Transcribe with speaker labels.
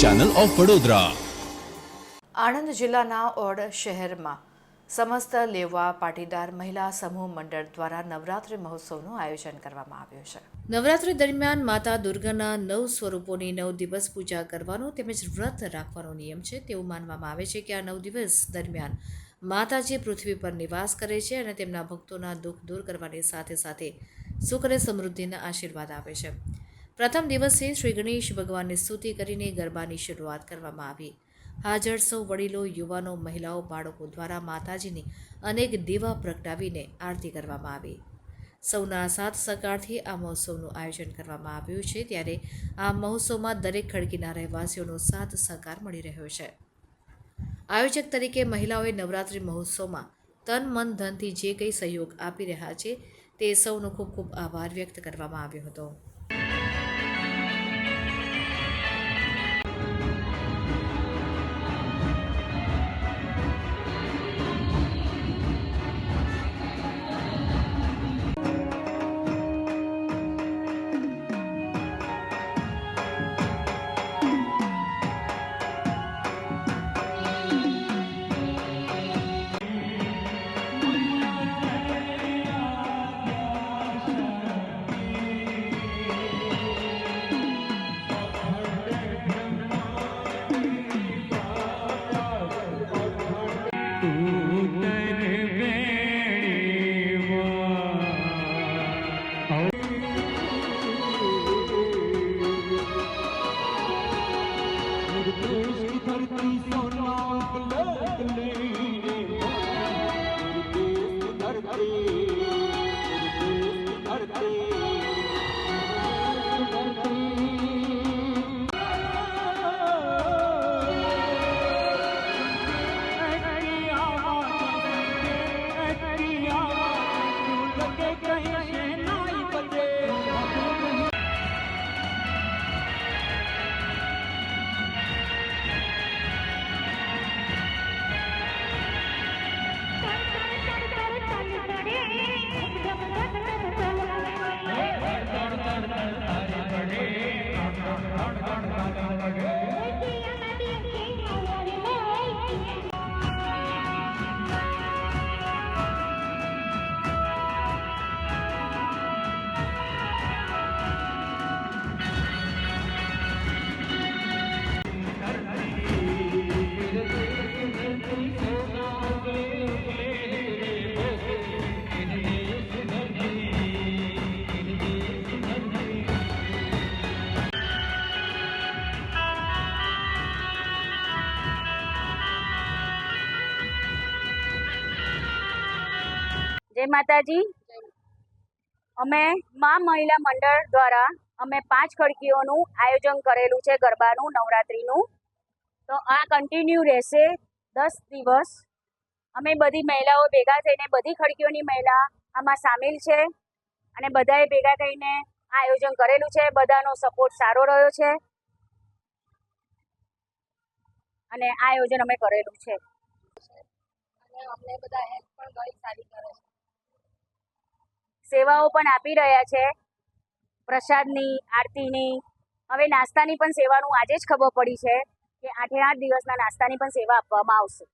Speaker 1: Channel of Vadodara
Speaker 2: Anand જિલ્લાના odd શહેરમાં સમસ્ત લેવા પાટીદાર મહિલા સમૂહ મંડળ દ્વારા નવરાત્રિ મહોત્સવનું આયોજન કરવામાં આવ્યું છે. નવરાત્રિ દરમિયાન માતા દુર્ગાના નવ સ્વરૂપોની નવ દિવસ પૂજા કરવાનો તેમજ વ્રત રાખવાનો નિયમ છે તેવું માનવામાં આવે છે કે આ નવ દિવસ દરમિયાન માતાજી પૃથ્વી પર નિવાસ કરે છે અને તેમના ભક્તોના દુઃખ દૂર કરવાની સાથે સાથે સુખ અને સમૃદ્ધિના આશીર્વાદ આપે છે. પ્રથમ દિવસે શ્રી ગણેશ ભગવાનની સ્તુતિ કરીને ગરબાની શરૂઆત કરવામાં આવી. હાજર સૌ વડીલો, યુવાનો, મહિલાઓ, બાળકો દ્વારા માતાજીની અનેક દીવા પ્રગટાવીને આરતી કરવામાં આવી. સૌના સાથ સહકારથી આ મહોત્સવનું આયોજન કરવામાં આવ્યું છે ત્યારે આ મહોત્સવમાં દરેક ખડકીના રહેવાસીઓનો સાથ સહકાર મળી રહ્યો છે. આયોજક તરીકે મહિલાઓએ નવરાત્રિ મહોત્સવમાં તન, મન, ધનથી જે કંઈ સહયોગ આપી રહ્યા છે તે સૌનો ખૂબ ખૂબ આભાર વ્યક્ત કરવામાં આવ્યો હતો. Maria. Lord, Lord, Lord.
Speaker 3: જય માતાજી. અમે મા મહિલા મંડળ દ્વારા અમે પાંચ ખડકીઓનું આયોજન કરેલું છે ગરબાનું, નવરાત્રિનું. તો આ કન્ટિન્યુ રહેશે દસ દિવસ. અમે બધી મહિલાઓ ભેગા થઈને, બધી ખડકીઓની મહિલા આમાં સામેલ છે. અને બધાએ ભેગા થઈને આ આયોજન કરેલું છે. બધાનો સપોર્ટ સારો રહ્યો છે. અને આયોજન અમે કરેલું છે.
Speaker 4: અને અમને બધા હેલ્પ પણ ગઈ
Speaker 3: સેવાઓ પણ આપી રહ્યા છે. પ્રસાદની, આરતીની. હવે નાસ્તાની પણ સેવાનું આજે જ ખબર પડી છે કે આઠે આઠ દિવસના નાસ્તાની પણ સેવા આપવામાં આવશે.